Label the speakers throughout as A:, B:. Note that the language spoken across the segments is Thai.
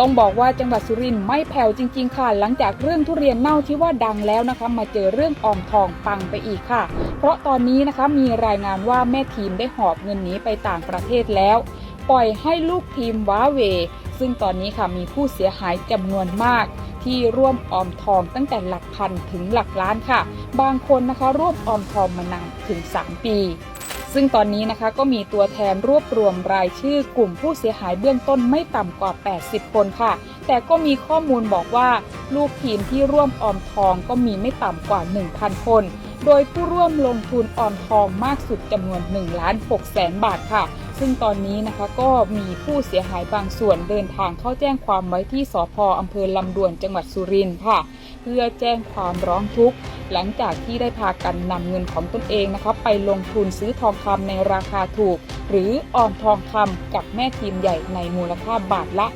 A: ต้องบอกว่าจังหวัดสุรินทร์ไม่แผ่วจริง ๆ ค่ะ หลังจากเรื่องทุเรียนเน่าที่ว่าดังแล้วนะคะ มาเจอเรื่องออมทองปังไปอีกค่ะ เพราะตอนนี้นะคะมีรายงานว่าแม่ทีมได้หอบเงินหนีไปต่างประเทศแล้ว ปล่อยให้ลูกทีมว้าเว ซึ่งตอนนี้ค่ะมีผู้เสียหายจำนวนมาก ที่ร่วมออมทองตั้งแต่หลักพันถึงหลักล้านค่ะ บางคนนะคะร่วมออมทองมานานถึง 3 ปี ซึ่งตอนนี้นะคะก็มีตัวแทนรวบรวมรายชื่อกลุ่มผู้เสียหายเบื้องต้นไม่ต่ำกว่า 80 คนค่ะ แต่ก็มีข้อมูลบอกว่า ลูกทีมที่ร่วมออมทองก็มีไม่ต่ำกว่า 1,000 คน โดยผู้ร่วมลงทุนออมทองมากสุดจำนวน1ล้าน6แสนบาทค่ะซึ่งตอนนี้นะคะก็มีผู้เสียหายบางส่วนเดินทางเข้าแจ้งความไว้ที่สพอำเภอลำดวนจังหวัดสุรินทร์ค่ะ เพื่อแจ้งความร้องทุกข์ หลังจากที่ได้พากันนำเงินของตนเองนะคะไปลงทุนซื้อทองคำในราคาถูก หรือออมทองคำกับแม่ทีมใหญ่ในมูลค่าบาทละ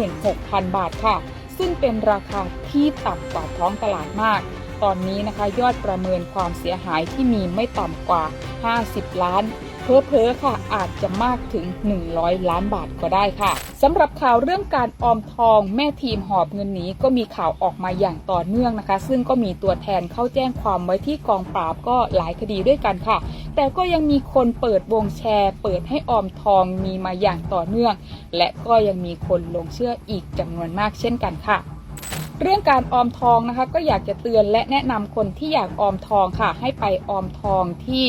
A: 36,000 บาทค่ะ ซึ่งเป็นราคาที่ต่ำกว่าท้องตลาดมาก ตอนนี้นะคะ ยอดประเมินความเสียหายที่มีไม่ต่ำกว่า 50 ล้าน เพอเพอๆค่ะ อาจจะมากถึง 100 ล้านบาทก็ได้ค่ะสำหรับข่าวเรื่องการออมทองแม่ทีมหอบเงินหนีก็มีข่าวออกมาอย่างต่อเนื่องนะคะ ซึ่งก็มีตัวแทนเข้าแจ้งความไว้ที่กองปราบก็หลายคดีด้วยกันค่ะ แต่ก็ยังมีคนเปิดวงแชร์ เปิดให้ออมทองมีมาอย่างต่อเนื่อง และก็ยังมีคนลงเชื่ออีกจำนวนมากเช่นกันค่ะ เรื่องการออมทองนะคะ ก็อยากจะเตือนและแนะนำคนที่อยากออมทองค่ะ ให้ไปออมทองที่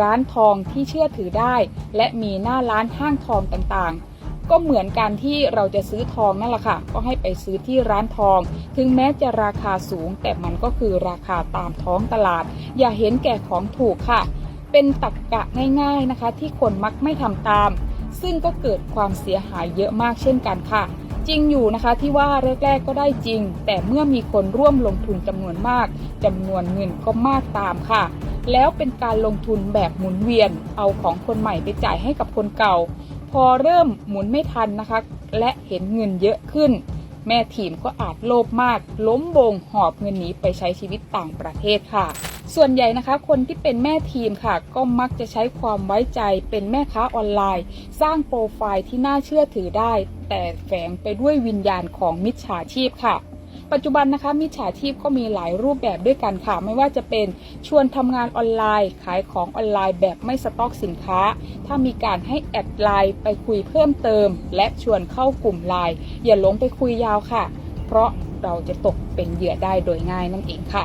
A: ร้านทองที่เชื่อถือได้ และมีหน้าร้านห้างทองต่างๆ ก็เหมือนการที่เราจะซื้อทองนั่นแหละค่ะ ก็ให้ไปซื้อที่ร้านทอง ถึงแม้จะราคาสูง แต่มันก็คือราคาตามท้องตลาด อย่าเห็นแก่ของถูกค่ะ เป็นตักกะง่ายๆนะคะ ที่คนมักไม่ทำตาม ซึ่งก็เกิดความเสียหายเยอะมากเช่นกันค่ะ จริงอยู่นะคะที่ว่าแรกๆก็ได้จริง แต่เมื่อมีคนร่วมลงทุนจำนวนมากจำนวนเงินก็มากตามค่ะ แล้วเป็นการลงทุนแบบหมุนเวียน เอาของคนใหม่ไปจ่ายให้กับคนเก่า พอเริ่มหมุนไม่ทันนะคะ และเห็นเงินเยอะขึ้น แม่ทีมก็อาจโลภมาก ล้มวงหอบเงินหนีไปใช้ชีวิตต่างประเทศค่ะ ส่วนใหญ่นะคะ คนที่เป็นแม่ทีมค่ะ ก็มักจะใช้ความไว้ใจเป็นแม่ค้าออนไลน์ สร้างโปรไฟล์ที่น่าเชื่อถือได้ แต่แฝงไปด้วยวิญญาณของมิจฉาชีพค่ะปัจจุบันนะคะมิจฉาชีพก็มีหลายรูปแบบด้วยกันค่ะ ไม่ว่าจะเป็นชวนทำงานออนไลน์ ขายของออนไลน์แบบไม่สต็อกสินค้า ถ้ามีการให้แอดไลน์ไปคุยเพิ่มเติม และชวนเข้ากลุ่มไลน์อย่าหลงไปคุยยาวค่ะ เพราะเราจะตกเป็นเหยื่อได้โดยง่ายนั่นเองค่ะ